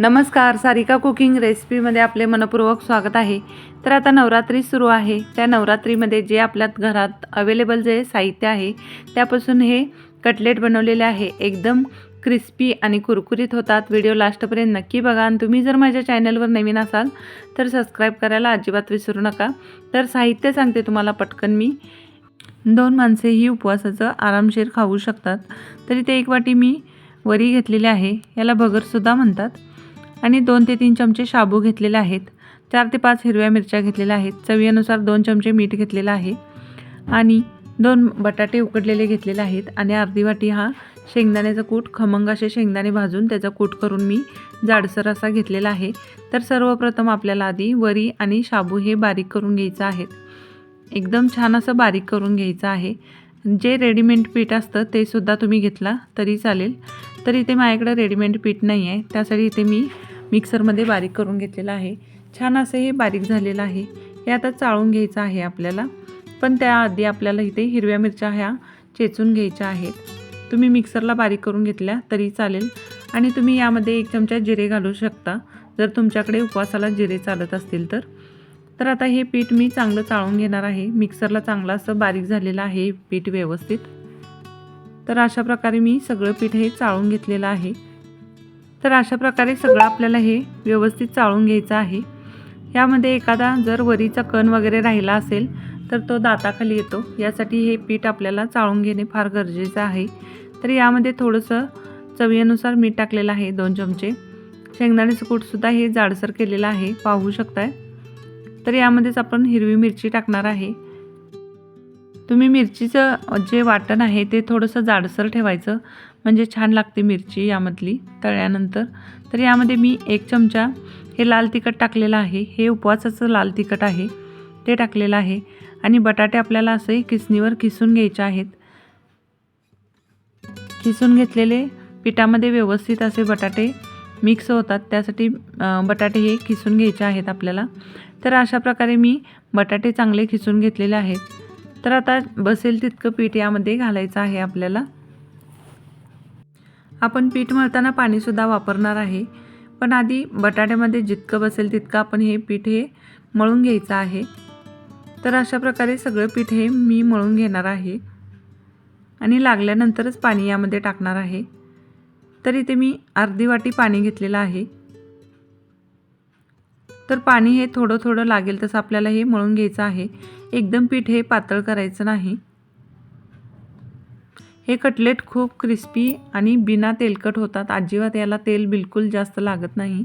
नमस्कार सारिका कुकिंग रेसिपीमध्ये आपले मनपूर्वक स्वागत आहे. तर आता नवरात्री सुरू आहे. त्या नवरात्रीमध्ये जे आपल्या घरात अवेलेबल जे साहित्य आहे त्यापासून हे कटलेट बनवलेले आहे. एकदम क्रिस्पी आणि कुरकुरीत होतात. व्हिडिओ लास्टपर्यंत नक्की बघा. आणि तुम्ही जर माझ्या चॅनलवर नवीन असाल तर सबस्क्राईब करायला अजिबात विसरू नका. तर साहित्य सांगते तुम्हाला पटकन मी. दोन माणसे ही उपवासाचं आरामशीर खाऊ शकतात. तरी ते एक वाटी मी वरी घेतलेली आहे. याला भगरसुद्धा म्हणतात. आणि दोन ते तीन चमचे शाबू घेतलेले आहेत. चार ते पाच हिरव्या मिरच्या घेतलेल्या आहेत. चवीनुसार दोन चमचे मीठ घेतलेलं आहे. आणि दोन बटाटे उकडलेले घेतलेले आहेत. आणि अर्धी वाटी हा शेंगदाण्याचा कूट खमंग असे शेंगदाणे भाजून त्याचा कूट करून मी जाडसर असा घेतलेला आहे. तर सर्वप्रथम आपल्याला आधी वरी आणि शाबू हे बारीक करून घ्यायचं आहे. एकदम छान असं बारीक करून घ्यायचं आहे. जे रेडीमेड पीठ असतं ते सुद्धा तुम्ही घेतला तरी चालेल. तर इथे माझ्याकडं रेडीमेड पीठ नाही आहे. त्यासाठी इथे मी मिक्सरमध्ये बारीक करून घेतलेलं आहे. छान असं हे बारीक झालेलं आहे. हे आता चाळून घ्यायचं आहे आपल्याला. पण त्याआधी आपल्याला इथे हिरव्या मिरच्या ह्या चेचून घ्यायच्या आहेत. तुम्ही मिक्सरला बारीक करून घेतल्या तरी चालेल. आणि तुम्ही यामध्ये एक चमचा जिरे घालू शकता. जर तुमच्याकडे उपवासाला जिरे चालत असतील तर. तर आता हे पीठ मी चांगलं चाळून घेणार आहे. मिक्सरला चांगलं असं बारीक झालेलं आहे हे पीठ व्यवस्थित. तर अशा प्रकारे मी सगळं पीठ हे चाळून घेतलेलं आहे. तर अशा प्रकारे सगळं आपल्याला हे व्यवस्थित चाळून घ्यायचं आहे. यामध्ये एखादा जर वरीचा कण वगैरे राहिला असेल तर तो दाताखाली येतो. यासाठी हे पीठ आपल्याला चाळून घेणे फार गरजेचं आहे. तर यामध्ये थोडंसं चवीनुसार मीठ टाकलेलं आहे दोन चमचे. शेंगदाण्याचं कूटसुद्धा हे जाडसर केलेलं आहे पाहू शकताय. तर यामध्येच आपण हिरवी मिरची टाकणार आहे. तुम्ही मिरचीचं जे वाटण आहे ते थोडंसं जाडसर ठेवायचं. म्हणजे छान लागते मिरची यामधली तळल्यानंतर. तर यामध्ये मी एक चमचा हे लाल तिखट टाकलेलं आहे. हे उपवासाचं लाल तिखट आहे. ते टाकलेलं आहे. आणि बटाटे आपल्याला असे किसणीवर किसून घ्यायचे आहेत. किसून घेतलेले पिठामध्ये व्यवस्थित असे बटाटे मिक्स होतात. त्यासाठी बटाटे हे किसून घ्यायचे आहेत आपल्याला. तर अशा प्रकारे मी बटाटे चांगले खिसून घेतलेले आहेत. तर आता बसेल तितकं पीठ यामध्ये घालायचं आहे आपल्याला. आपण पीठ मळताना पाणीसुद्धा वापरणार आहे. पण आधी बटाट्यामध्ये जितकं बसेल तितकं आपण हे पीठ हे मळून घ्यायचं आहे. तर अशा प्रकारे सगळं पीठ हे मी मळून घेणार आहे. आणि लागल्यानंतरच पाणी यामध्ये टाकणार आहे. तर इथे मी अर्धी वाटी पाणी घेतलेलं आहे. तर पाणी हे थोडं थोडं लागेल तसं आपल्याला हे मळून घ्यायचं आहे. एकदम पीठ हे पातळ करायचं नाही. हे कटलेट खूप क्रिस्पी आणि बिना तेलकट होतात. अजिबात याला तेल बिलकुल जास्त लागत नाही.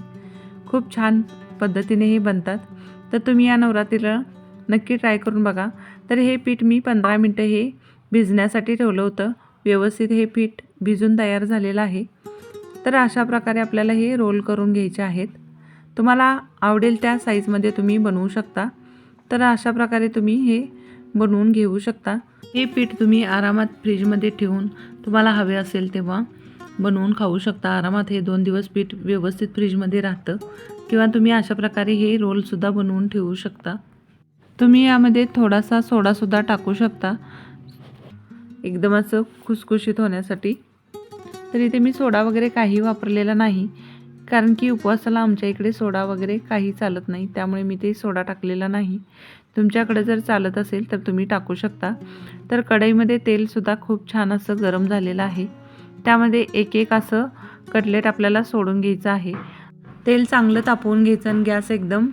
खूप छान पद्धतीने हे बनतात. तर तुम्ही या नवरात्रीला नक्की ट्राय करून बघा. तर हे पीठ मी पंधरा मिनटं हे भिजण्यासाठी ठेवलं होतं. व्यवस्थित हे पीठ भिजून तयार झालेलं आहे. तर अशा प्रकारे आपल्याला हे रोल करून घ्यायचे आहेत. तुम्हाला आवडेल त्या साईजमध्ये तुम्ही बनवू शकता. तर अशा प्रकारे तुम्ही हे बनवून घेऊ शकता. हे पीठ तुम्ही आरामात फ्रीजमध्ये ठेवून तुम्हाला हवे असेल तेव्हा बनवून खाऊ शकता. आरामात हे दोन दिवस पीठ व्यवस्थित फ्रीजमध्ये राहतं किंवा तुम्ही अशा प्रकारे हे रोलसुद्धा बनवून ठेवू शकता. तुम्ही यामध्ये थोडासा सोडासुद्धा टाकू शकता. एकदम असं खुसखुशीत होण्यासाठी. तर इथे मी सोडा वगैरे काही वापरलेला नाही. कारण की उपवासाला आमच्या इकडे सोडा वगैरे काही चालत नाही त्यामुळे मी ते सोडा टाकलेला नाही. तुमच्याकडे जर चालत असेल तर तुम्ही टाकू शकता. तर कढईमध्ये तेलसुद्धा खूप छान असं गरम झालेलं आहे. त्यामध्ये एक एक असं कटलेट आपल्याला सोडून घ्यायचं आहे. तेल चांगलं तापवून घ्यायचं आणि गॅस एकदम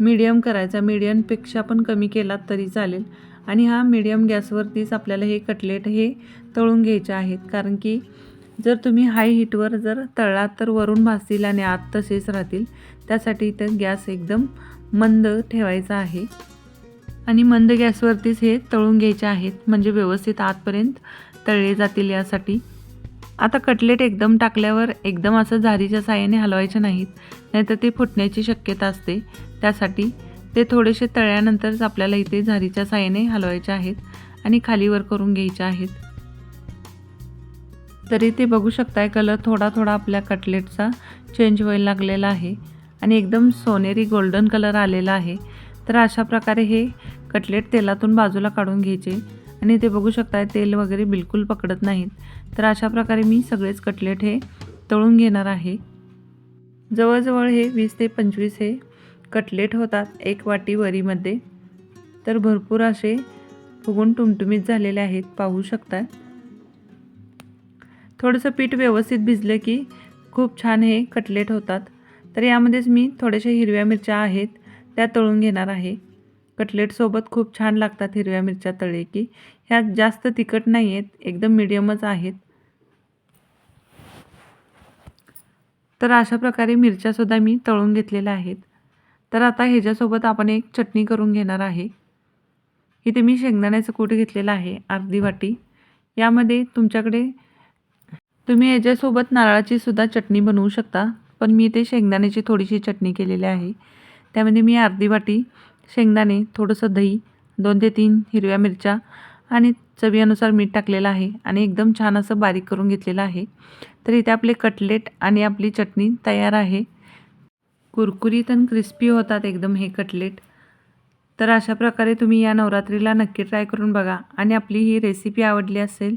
मीडियम करायचा. मीडियमपेक्षा पण कमी केलात तरी चालेल. आणि हा मीडियम गॅसवरतीच आपल्याला हे कटलेट हे तळून घ्यायचे आहेत. कारण की जर तुम्ही हाय हीटवर जर तळलात तर वरून भाजतील आणि आत तसेच राहतील. त्यासाठी इथं गॅस एकदम मंद ठेवायचा आहे. आणि मंद गॅसवरतीच हे तळून घ्यायचे आहेत. म्हणजे व्यवस्थित आतपर्यंत तळले जातील यासाठी. आता कटलेट एकदम टाकल्यावर एकदम असं झारीच्या साह्याने हलवायचे नाहीत. नाहीतर ते फुटण्याची शक्यता असते. त्यासाठी ते थोडेसे तळल्यानंतरच आपल्याला इथे झारीच्या साह्याने हलवायचे आहेत. आणि खालीवर करून घ्यायचे आहेत. तरी ते बघू शकताय कलर थोडा थोडा आपल्या कटलेटचा चेंज व्हायला लागलेला आहे. आणि एकदम सोनेरी गोल्डन कलर आलेला आहे. तर अशा प्रकारे हे कटलेट तेलातून बाजूला काढून घ्यायचे. आणि ते बघू शकताय तेल वगैरे बिलकुल पकडत नाहीत. तर अशा प्रकारे मी सगळेच कटलेट हे तळून घेणार आहे. जवळजवळ हे वीस ते पंचवीस हे कटलेट होतात एक वाटी वरीमध्ये. तर भरपूर असे फुगून टुमटुमीत झालेले आहेत. पाहू शकता थोडंसं पीठ व्यवस्थित भिजलं की खूप छान हे कटलेट होतात. तर यामध्येच मी थोड्याशा हिरव्या मिरच्या आहेत त्या तळून घेणार आहे. कटलेटसोबत खूप छान लागतात हिरव्या मिरच्या तळे की. ह्या जास्त तिखट नाही आहेत एकदम मिडियमच आहेत. तर अशा प्रकारे मिरच्यासुद्धा मी तळून घेतलेल्या आहेत. तर आता ह्याच्यासोबत आपण एक चटणी करून घेणार आहे. इथे मी शेंगदाण्याचं कूट घेतलेलं आहे अर्धी वाटी. यामध्ये तुमच्याकडे तुम्ही याच्यासोबत नारळाची सुद्धा चटणी बनवू शकता पण मी ते शेंगदाण्याची थोडीशी चटणी केलेली आहे. त्यामध्ये मी अर्धी वाटी शेंगदाणे थोडंसं दही दोन ते तीन हिरव्या मिरच्या आणि चवीनुसार मीठ टाकलेलं आहे आणि एकदम छान असं बारीक करून घेतलेलं आहे. तर इथे आपले कटलेट आणि आपली चटणी तयार आहे. कुरकुरीत आणि क्रिस्पी होतात एकदम हे कटलेट. तर अशा प्रकारे तुम्ही या नवरात्रीला नक्की ट्राय करून बघा आणि आपली ही रेसिपी आवडली असेल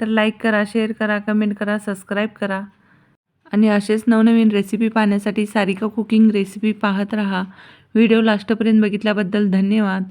तर लाईक करा शेअर करा कमेंट करा सबस्क्राईब करा. आणि असेच नवनवीन रेसिपी पाहण्यासाठी सारिका कुकिंग रेसिपी पाहत राहा. व्हिडिओ लास्टपर्यंत बघितल्याबद्दल धन्यवाद.